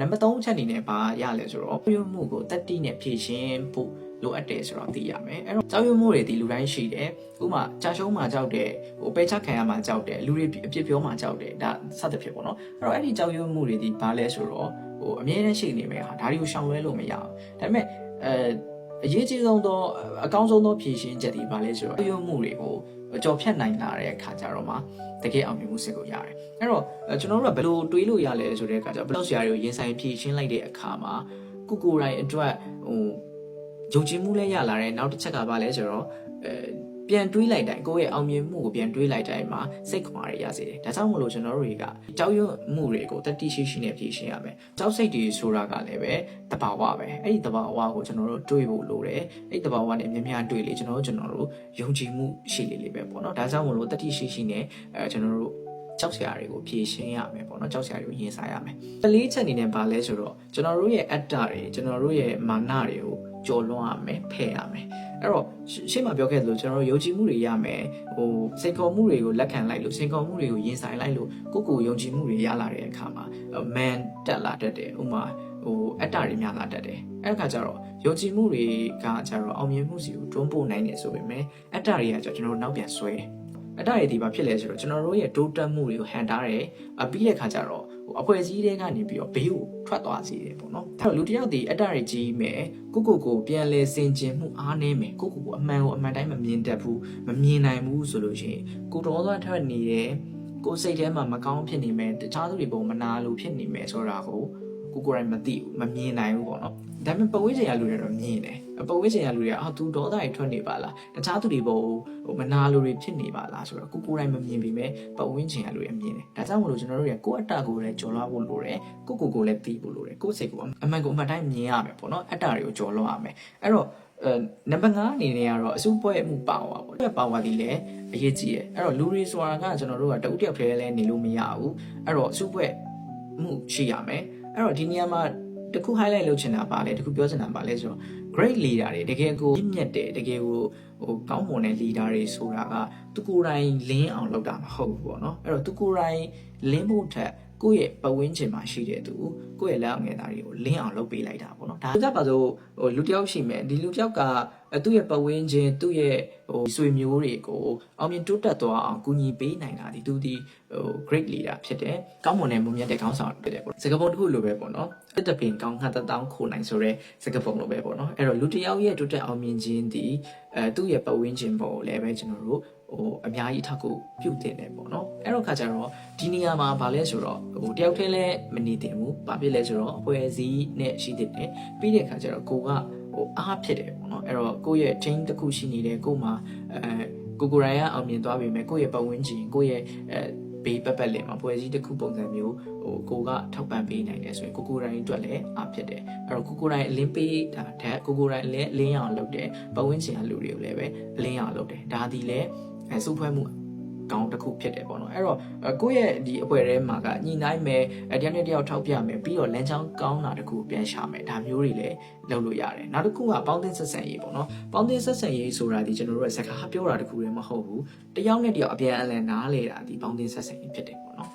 နံပါတ်3ချက်အနေနဲ့ဘာရလဲဆိုတော့ပြုမှုကိုတက်တိနဲ့ဖြည့်ရှင်းဖို့လိုအပ်တယ်ဆိုတော့သိရမယ်အဲ့တော့ကြောက်ရွံ့မှုတွေဒီလူတိုင်းရှိတယ်ဥပမာကြာရှုံးမှကြောက်တယ်ဟိုပဲချခံရမှကြောက်တယ်လူတွေအပြစ်ပြောမှကြောက်တယ်ဒါစသဖြင့်ပေါ့နော်အဲ့တော့အဲ့ဒီကြောက်ရွံ့မှုတွေဒီဘာလဲဆိုတော့ဟိုအမြဲတမ်းရှိနေမယ်ဟာဒါတွေကိုရှောင်လွဲလို့မရအောင်ဒါပေမဲ့အဲ အရေးကြီးဆုံးသောအကောင်းဆုံးသောဖြည့်ရှင်းချက်ဒီဘာလဲဆိုတော့ကြောက်ရွံ့မှုတွေကိုကြော်ဖြတ်နိုင်လာတဲ့အခါကျတော့မှတကယ်အောင်မြင်မှုစစ်ကိုရတယ်အဲ့တော့ကျွန်တော်တို့ကဘယ်လိုတွေးလို့ရလဲဆိုတဲ့အခါကျတော့ဘယ်လောက်ဆရာတွေကိုရင်ဆိုင်ဖြည့်ရှင်းလိုက်တဲ့အခါမှာကိုကိုယ်တိုင်အတွက်ဟိုယုံကြည်မှုလည်းရလာတယ်နောက်တစ်ချက်ကဘာလဲဆိုတော့အဲ ပြန်တွေးလိုက်တိုင်းကိုယ့်ရဲ့အောင်မြင်မှုကိုပြန်တွေးလိုက်တိုင်းမှာစိတ်ခွန်အားရရစေတယ်ဒါကြောင့်မလို့ကျွန်တော်တို့တွေကကြောက်ရွံ့မှုတွေကိုတတိရှိရှိနဲ့ဖြည့်ရှင်းရမယ်ကြောက်စိတ်တွေဆိုတာကလည်းပဲတဘာဝပဲအဲ့ဒီတဘာဝကိုကျွန်တော်တို့တွေးဖို့လိုတယ်အဲ့ဒီတဘာဝနဲ့မြင်များတွေးလေကျွန်တော်တို့ကျွန်တော်တို့ယုံကြည်မှုရှိလေလေပဲပေါ့နော်ဒါကြောင့်မလို့တတိရှိရှိနဲ့အဲကျွန်တော်တို့ကြောက်စရာတွေကိုဖြည့်ရှင်းရမယ်ပေါ့နော်ကြောက်စရာတွေကိုရင်ဆိုင်ရမယ်။တလေးချက်အနေနဲ့ဘာလဲဆိုတော့ကျွန်တော်တို့ရဲ့အတ္တတွေကျွန်တော်တို့ရဲ့မာနတွေကိုကြော်လွှမ်းရမယ်ဖယ်ရမယ် အဲ့တော့ရှေ့မှာပြောခဲ့သလိုကျွန်တော်တို့ယုံကြည်မှုတွေရမယ်ဟိုစိတ်ခေါ်မှုတွေကိုလက်ခံလိုက်လို့စိတ်ခေါ်မှုတွေကိုရင်ဆိုင်လိုက်လို့ကိုယ့်ကိုယ်ယုံကြည်မှုတွေရလာတဲ့အခါမှာ man တက်လာတတ်တယ်ဥမာဟိုအတ္တတွေများလာတတ်တယ်အဲ့အခါကျတော့ယုံကြည်မှုတွေကကျတော့အောင်မြင်မှုစီကိုတွန်းပို့နိုင်တယ်ဆိုပေမဲ့အတ္တတွေကကျကျွန်တော်တို့နောက်ပြန်ဆွဲတယ်အတ္တတွေဒီမှာဖြစ်လဲဆိုတော့ကျွန်တော်တို့ရဲ့တိုးတက်မှုတွေကိုဟန်တားတယ်အပြီးတဲ့ခါကျတော့ဟို အဖွဲ့အစည်းတွေကနေပြီးတော့ဘေးကိုထွက်သွားစေတယ်ပေါ့နော်အဲ့တော့လူတစ်ယောက်ဒီအတ္တတွေကြီးမယ်ကိုကိုကိုပြန်လဲစင်ကျင်မှုအားနည်းမယ်ကိုကိုကိုအမှန်ကိုအမှန်တိုင်းမမြင်တတ်ဘူးမမြင်နိုင်ဘူးဆိုလို့ရှိရင်ကိုတော်သွားထွက်နေတယ်ကိုစိတ်ထဲမှာမကောင်းဖြစ်နေမယ်တခြားသူတွေပုံမနာလို့ဖြစ်နေမယ်ဆိုတာကို ကိုကိုယ်တိုင်မသိဘူးမမြင်နိုင်ဘူးပေါ့နော်ဒါပေမဲ့ပဝေးချင်ရလူတွေတော့မြင်တယ်ပဝေးချင်ရလူတွေကအာသူဒေါသတွေထွက်နေပါလားတခြားသူတွေပုံဟိုမနာလိုတွေဖြစ်နေပါလားဆိုတော့ကိုကိုယ်တိုင်မမြင်ပေမဲ့ပဝင်းချင်ရလူတွေမြင်တယ်ဒါကြောင့်မလို့ကျွန်တော်တို့တွေကကိုယ့်အတ္တကိုလည်းကြော်လွှားဖို့လိုတယ်ကိုကိုကိုလည်းသိဖို့လိုတယ်ကိုယ့်စိတ်ကိုအမှန်ကိုအမှန်တိုင်းမြင်ရမယ်ပေါ့နော်အတ္တတွေကိုကြော်လွှားရမယ်အဲ့တော့အဲနံပါတ်5အနေနဲ့ကတော့အစုပွဲမှုပါဝါပေါ့။ပါဝါဒီလည်းအရေးကြီးတယ်။အဲ့တော့လူတွေဆိုတာကကျွန်တော်တို့ကတဦးတယောက်တည်းလည်းနေလို့မရဘူး။အဲ့တော့အစုပွဲမှုရှိရမယ်။ အဲ့တော့ဒီနေရာမှာတခု highlight လုပ်ချင်တာပါလေတခုပြောချင်တာပါလေဆိုတော့ great leader တွေတကယ်ကိုမြင့်မြတ်တယ်တကယ်ကိုဟိုကောင်းမွန်တဲ့ leader တွေဆိုတာကသူကိုယ်တိုင်လင်းအောင်လုပ်တာမဟုတ်ဘူးပေါ့နော်အဲ့တော့သူကိုယ်တိုင်လင်းဖို့ထက် ကိုယ့်ရဲ့ပဝင်းချင်မှာရှိတဲ့သူကိုယ့်ရဲ့လက်အောင်ငယ်သားတွေကိုလင်းအောင်လုပ်ပေးလိုက်တာပေါ့နော်ဒါကြပါစို့ဟိုလူတစ်ယောက်ရှိမယ်ဒီလူတစ်ယောက်ကသူ့ရဲ့ပဝင်းချင်းသူ့ရဲ့ဟိုဆွေမျိုးတွေကိုအောင်မြင်တိုးတက်သွားအောင်ကူညီပေးနိုင်တာဒီသူဒီဟို great leader ဖြစ်တယ်ကောင်းမွန်တဲ့မုံမြတ်တဲ့ခေါင်းဆောင်ဖြစ်တယ်ပေါ့စကားပုံတစ်ခုလိုပဲပေါ့နော်တစ်တပင်ကောင်းငှက်တတောင်းခိုနိုင်ဆိုရဲစကားပုံလိုပဲပေါ့နော်အဲ့တော့လူတစ်ယောက်ရဲ့တိုးတက်အောင်မြင်ခြင်းဒီအဲသူ့ရဲ့ပဝင်းချင်းပေါ်လည်းပဲကျွန်တော်တို့ဟိုအများကြီးထောက်ကူပြုတင်တယ်ပေါ့နော် အဲ့တော့ခါကျတော့ဒီနေရာမှာဗာလဲဆိုတော့ဟိုတယောက်တည်းလည်းမနေတင်ဘူးဘာဖြစ်လဲဆိုတော့အဖွဲ့အစည်းနဲ့ရှိတဲ့တယ်ပြီးတဲ့ခါကျတော့ကိုကဟိုအားဖြစ်တယ်ပေါ့နော်အဲ့တော့ကိုယ့်ရဲ့ chain တစ်ခုရှိနေတယ်ကို့မှာအဲကိုကိုရိုင်းကအောင်မြင်သွားပြီမဲ့ကိုယ့်ရဲ့ပတ်ဝန်းကျင်ကိုယ့်ရဲ့အဲဘေးပတ်ပတ်လည်မှာဖွဲ့စည်းတစ်ခုပုံစံမျိုးဟိုကိုကထောက်ပံ့ပေးနိုင်တယ်ဆိုရင်ကိုကိုရိုင်းအတွက်လည်းအားဖြစ်တယ်အဲ့တော့ကိုကိုရိုင်းအလင်းပေးတာထက်ကိုကိုရိုင်းလည်းအလင်းအောင်လုပ်တယ်ပတ်ဝန်းကျင်ကလူတွေကိုလည်းပဲအလင်းအောင်လုပ်တယ်ဒါဒီလည်းအဲစုဖွဲ့မှု ကောင်းတစ်ခုဖြစ်တယ်ပေါ့နော်အဲ့တော့ကိုယ့်ရဲ့ဒီအပွဲထဲမှာကညီနိုင်မယ်တယောက်နဲ့တယောက်ထောက်ပြမယ်ပြီးတော့လမ်းကြောင်းကောင်းတာတစ်ခုပြန်ရှာမယ်ဒါမျိုးတွေလည်းလုပ်လို့ရတယ်နောက်တစ်ခုကပေါင်းသင်းဆက်ဆံရေးပေါ့နော်ပေါင်းသင်းဆက်ဆံရေးဆိုတာဒီကျွန်တော်တို့ရဲ့စကားပြောတာတစ်ခုလည်းမဟုတ်ဘူးတယောက်နဲ့တယောက်အပြန်အလှန်နားလေတာဒီပေါင်းသင်းဆက်ဆံရေးဖြစ်တယ်ပေါ့နော်